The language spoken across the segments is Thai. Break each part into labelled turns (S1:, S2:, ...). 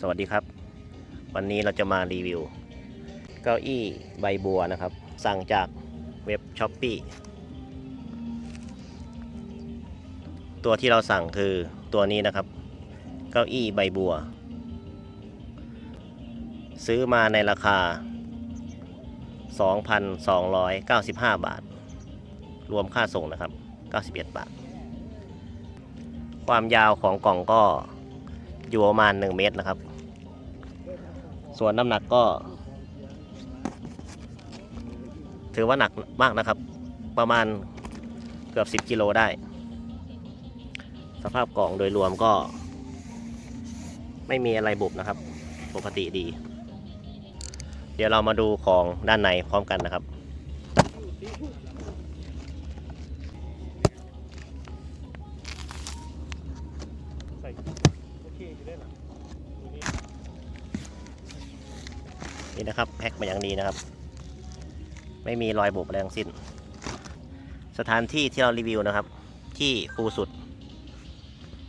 S1: สวัสดีครับ วันนี้เราจะมารีวิว เก้าอี้ใบบัวนะครับ สั่งจากเว็บช้อปปีตัวที่เราสั่งคือตัวนี้นะครับ เก้าอี้ใบบัว ซื้อมาในราคา 2,295 บาท รวมค่าส่งนะครับ 91 บาท ความยาวของกล่องก็ อยู่ประมาณ 1 เมตรนะครับ ส่วนน้ำหนักก็ ถือว่าหนักมากนะครับ ประมาณเกือบ 10 กิโลได้ สภาพกล่องโดยรวมก็ ไม่มีอะไรบุบนะครับ ปกติดี เดี๋ยวเรามาดูของด้านในพร้อมกันนะครับ
S2: อเคอยู่ได้หรอนี่
S1: นะครับแพ็คมาอย่างดีนะครับ ไม่มีรอยบุบอะไรทั้งสิ้น สถานที่ที่เรารีวิวนะครับ ที่คูสุด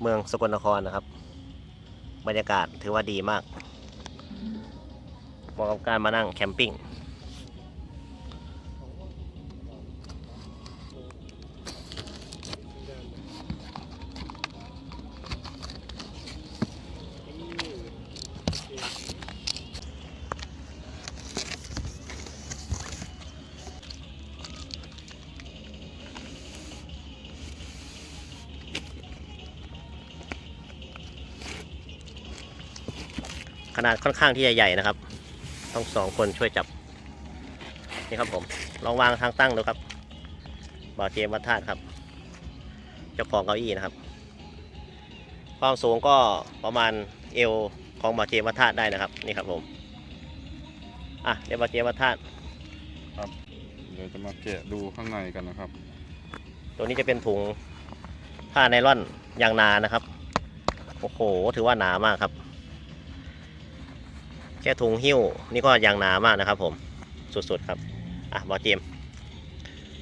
S1: เมืองสกลนครนะครับ บรรยากาศถือว่าดีมากเหมาะกับการมานั่งแคมปิ้ง ขนาดค่อนข้างที่จะใหญ่นะครับ ต้องสองคนช่วยจับ นี่ครับผม ลองวางทางตั้งดูครับบ่าวเจมส์วัดธาตุครับ เจ้าของเก้าอี้นะครับ ความสูงก็ประมาณเอวของบ่าวเจมส์วัดธาตุได้นะครับ นี่ครับผม อะเดี๋ยวบ่าวเจมส์วัดธาตุ
S3: เดี๋ยวจะมาแกะดูข้างในกันนะครับ
S1: ตัวนี้จะเป็นถุงผ้าไนล่อนยางนานะครับ โอ้โห ถือว่าหนามากครับแค่ถุงหิ้ว นี่ก็ยางหนามากนะครับผมสุดๆครับ อะบอเจม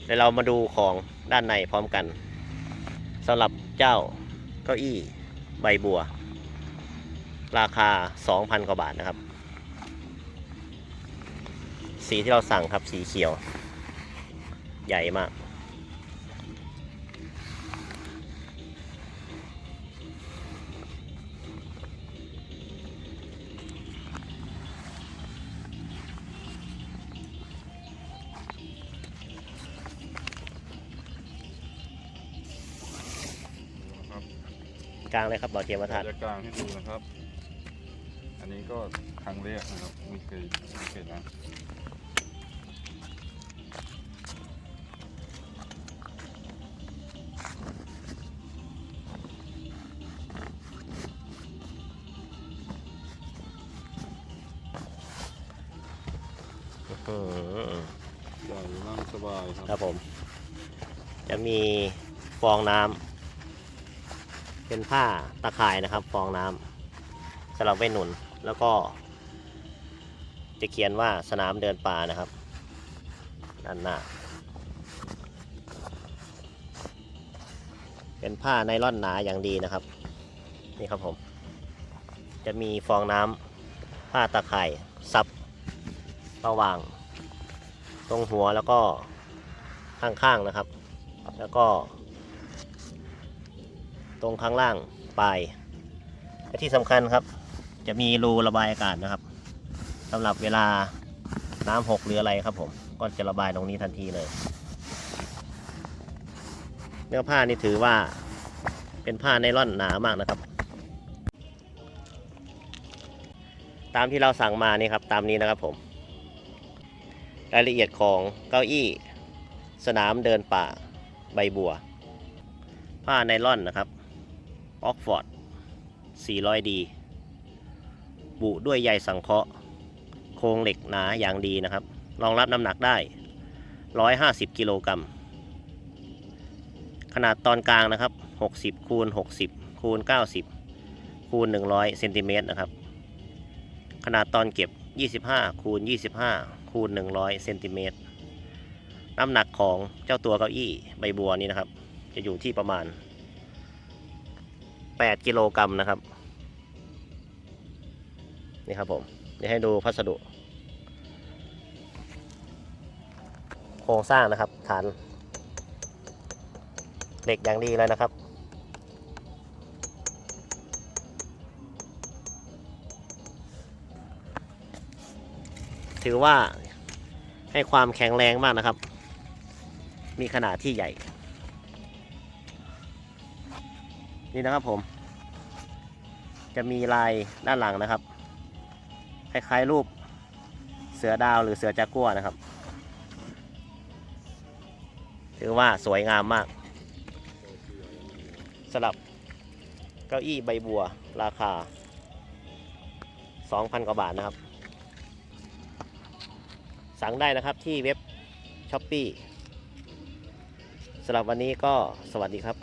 S1: เดี๋ยวเรามาดูของด้านในพร้อมกันสำหรับเจ้าเก้าอี้ใบบัว ราคา 2,000 กว่าบาทนะครับ สีที่เราสั่งครับสีเขียว ใหญ่มาก กลางเลยครับบอสเจมส์วัฒน
S3: จะกลางให้ดูนะครับ อันนี้ก็ครั้งแรกนะครับไม่เคยไม่เคยนะ
S1: อืม
S3: ใหญ่นั่งสบายครับ
S1: ครับผม จะมีฟองน้ำ เป็นผ้าตะข่ายนะครับฟองน้ำสำหรับไว้หนุนแล้วก็ จะเขียนว่าสนามเดินป่านะครับด้านหน้า เป็นผ้าไนล่อนหนาอย่างดีนะครับ นี่ครับผม จะมีฟองน้ำผ้าตะข่ายซับระหว่าง ตรงหัวแล้วก็ข้างๆนะครับ แล้วก็ ตรงข้างล่างปลายและที่สำคัญครับ จะมีรูระบายอากาศนะครับสำหรับเวลาน้ำหกหรืออะไรครับผมก็จะระบายตรงนี้ทันทีเลย เนื้อผ้านี่ถือว่าเป็นผ้าไนล่อนหนามากนะครับ ตามที่เราสั่งมานี่ครับตามนี้นะครับผม รายละเอียดของเก้าอี้สนามเดินป่าใบบัว ผ้าไนล่อนนะครับ ออกฟอร์ด 400D บุด้วยใยสังเคราะห์ โครงเหล็กหนาอย่างดีนะครับ รองรับน้ำหนักได้ 150 กิโลกรัม ขนาดตอนกลางนะครับ 60 คูณ 60 คูณ 90 คูณ 100 เซนติเมตรนะครับ ขนาดตอนเก็บ 25 คูณ 25 คูณ 100 เซนติเมตร น้ำหนักของเจ้าตัวเก้าอี้ใบบัวนี้นะครับ จะอยู่ที่ประมาณ 8 กิโลกรัมนะครับ นี่ครับผมเดี๋ยวให้ดูพัสดุ โครงสร้างนะครับ ฐานเหล็กอย่างดีเลยนะครับ ถือว่าให้ความแข็งแรงมากนะครับ มีขนาดที่ใหญ่ นี่นะครับผม จะมีลายด้านหลังนะครับ คล้ายๆรูปเสือดาวหรือเสือจากัวนะครับ ถือว่าสวยงามมากสำหรับเก้าอี้ใบบัวราคา 2,000 กว่าบาทนะครับ สั่งได้นะครับที่เว็บ s h อ p e e สำหรับวันนี้ก็สวัสดีครับ